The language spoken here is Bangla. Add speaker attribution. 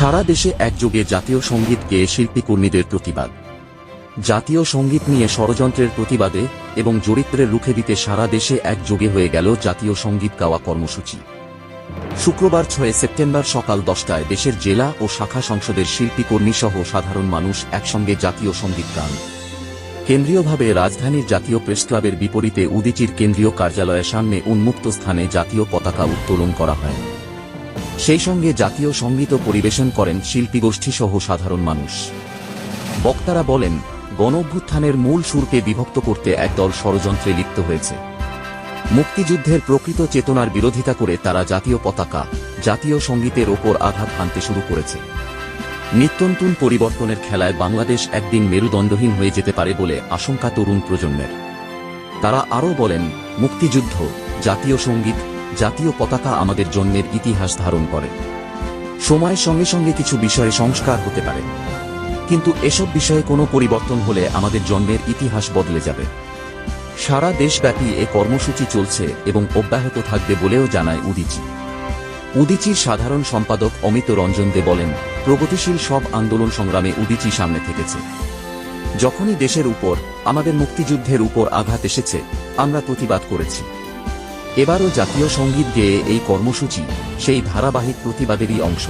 Speaker 1: সারা দেশে একযোগে জাতীয় সংগীত গেয়ে শিল্পী কর্মীদের প্রতিবাদ। জাতীয় সংগীত নিয়ে ষড়যন্ত্রের প্রতিবাদে এবং চরিত্রের রুখে দিতে সারা দেশে একযোগে হয়ে গেল জাতীয় সংগীত গাওয়া কর্মসূচি। শুক্রবার ছয় সেপ্টেম্বর সকাল দশটায় দেশের জেলা ও শাখা সংসদের শিল্পীকর্মী সহ সাধারণ মানুষ একসঙ্গে জাতীয় সংগীত গান। কেন্দ্রীয়ভাবে রাজধানীর জাতীয় প্রেস ক্লাবের বিপরীতে উদিচির কেন্দ্রীয় কার্যালয়ের সামনে উন্মুক্ত স্থানে জাতীয় পতাকা উত্তোলন করা হয়। সেই সঙ্গে জাতীয় সংগীত পরিবেশন করেন শিল্পী গোষ্ঠী সহ সাধারণ মানুষ। বক্তারা বলেন গণ অভ্যুত্থানের মূল সুরকে বিভক্ত করতে একদল ষড়যন্ত্রে লিপ্ত হয়েছে। মুক্তিযুদ্ধের প্রকৃত চেতনার বিরোধিতা করে তারা জাতীয় পতাকা, জাতীয় সঙ্গীতের ওপর আঘাত হানতে শুরু করেছে। নিত্যন্তন পরিবর্তনের খেলায় বাংলাদেশ একদিন মেরুদণ্ডহীন হয়ে যেতে পারে বলে আশঙ্কা তরুণ প্রজন্মের। তারা আরও বলেন, মুক্তিযুদ্ধ, জাতীয় সংগীত জাতীয় পতাকা আমাদের জন্মের ইতিহাস ধারণ করে। সময়ের সঙ্গে সঙ্গে কিছু বিষয়ে সংস্কার হতে পারে। কিন্তু এসব বিষয়ে কোনো পরিবর্তন হলে আমাদের জন্মের ইতিহাস বদলে যাবে। সারা দেশব্যাপী এ কর্মসূচি চলছে এবং অব্যাহত থাকবে বলেও জানায় উদিচি। উদিচির সাধারণ সম্পাদক অমিত রঞ্জন দে বলেন, প্রগতিশীল সব আন্দোলন সংগ্রামে উদিচি সামনে থেকেছে। যখনই দেশের উপর, আমাদের মুক্তিযুদ্ধের উপর আঘাত এসেছে, আমরা প্রতিবাদ করেছি। এবারও জাতীয় সংগীত গেয়ে এই কর্মসূচি সেই ধারাবাহিক প্রতিবাদেরই অংশ।